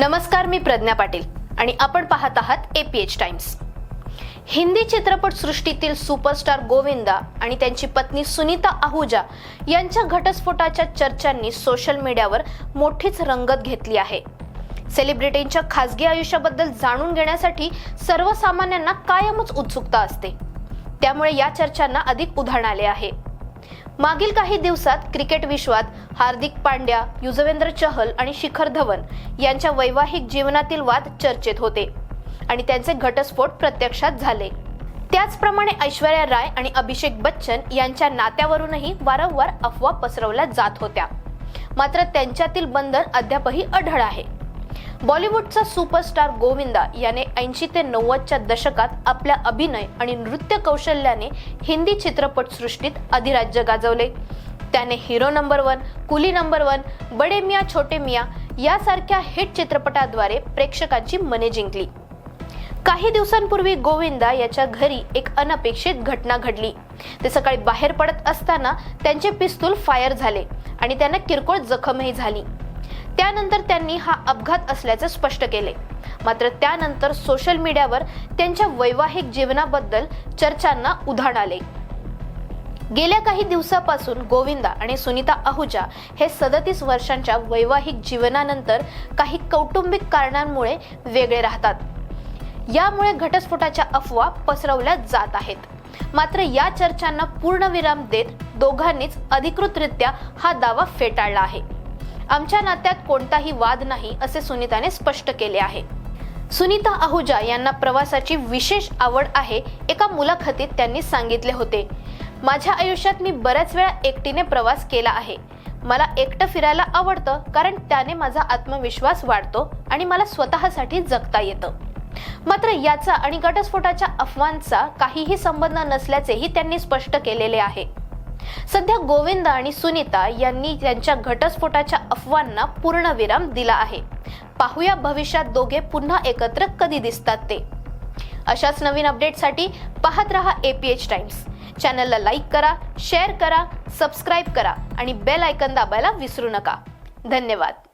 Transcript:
नमस्कार मी प्रज्ञा पाटील आणि आपण पाहत आहात एपीएच टाइम्स हिंदी चित्रपट सृष्टीतील सुपरस्टार गोविंदा आणि त्यांची पत्नी सुनीता आहुजा यांच्या घटस्फोटाच्या चर्चांनी सोशल मीडियावर मोठीच रंगत घेतली आहे. सेलिब्रिटींच्या खासगी आयुष्याबद्दल जाणून घेण्यासाठी सर्वसामान्यांना कायमच उत्सुकता असते. त्यामुळे या चर्चांना अधिक उधाण आले आहे. मागील काही दिवसात क्रिकेट विश्वात हार्दिक पांड्या युजवेंद्र चहल आणि शिखर धवन यांच्या वैवाहिक जीवनातील वाद चर्चेत होते आणि त्यांचे घटस्फोट प्रत्यक्षात झाले. त्याचप्रमाणे ऐश्वर्या राय आणि अभिषेक बच्चन यांच्या नात्यावरूनही वारंवार अफवा पसरवल्या जात होत्या. मात्र त्यांच्यातील बंधन अद्यापही अढळ आहे. बॉलिवूडचा सुपरस्टार गोविंदा याने ऐंशी ते नव्वदच्या दशकात आपल्या अभिनय आणि नृत्य कौशल्याने हिंदी चित्रपटसृष्टीत अधिराज्य गाजवले. त्याने hero number one coolie number one Bade Miyan Chote मिया यासारख्या हिट चित्रपटाद्वारे प्रेक्षकांची मने जिंकली. काही दिवसांपूर्वी गोविंदा याच्या घरी एक अनपेक्षित घटना घडली. ते सकाळी बाहेर पडत असताना त्यांचे पिस्तूल फायर झाले आणि त्यांना किरकोळ जखमही झाली. त्यानंतर त्यांनी हा अपघात असल्याचे स्पष्ट केले. मात्र त्यानंतर सोशल मीडियावर त्यांच्या वैवाहिक जीवनाबद्दल चर्चांना उधाण आले. गेल्या काही दिवसापासून गोविंदा आणि सुनीता आहुजा हे सदतीस वर्षांच्या वैवाहिक जीवनानंतर काही कौटुंबिक कारणांमुळे वेगळे राहतात. यामुळे घटस्फोटाच्या अफवा पसरवल्या जात आहेत. मात्र या चर्चांना पूर्णविराम देत दोघांनीच अधिकृतरित्या हा दावा फेटाळला आहे. आमच्या नात्यात कोणताही वाद नाही असे सुनीताने स्पष्ट केले आहे. सुनीता आहुजा यांना प्रवासाची विशेष आवड आहे एका मुलाखतीत त्यांनी सांगितले होते माझ्या आयुष्यात मी बऱ्याच वेळा एकटीने प्रवास केला आहे. मला एकटं फिरायला आवडतं कारण त्याने माझा आत्मविश्वास वाढतो आणि मला स्वतःसाठी जगता येतं. मात्र याचा आणि घटस्फोटाच्या अफवांचा काहीही संबंध नसल्याचेही त्यांनी स्पष्ट केलेले आहे. सध्या गोविंदा आणि सुनीता यांनी त्यांच्या घटस्फोटाच्या अफवांना पूर्णविराम दिला आहे. पाहूया भविष्यात दोघे पुन्हा एकत्र कधी दिसतात ते. अशाच नवीन अपडेटसाठी पाहत रहा एपीएच टाइम्स चॅनलला लाईक करा शेअर करा सबस्क्राईब करा आणि बेल आयकन दाबायला विसरू नका. धन्यवाद.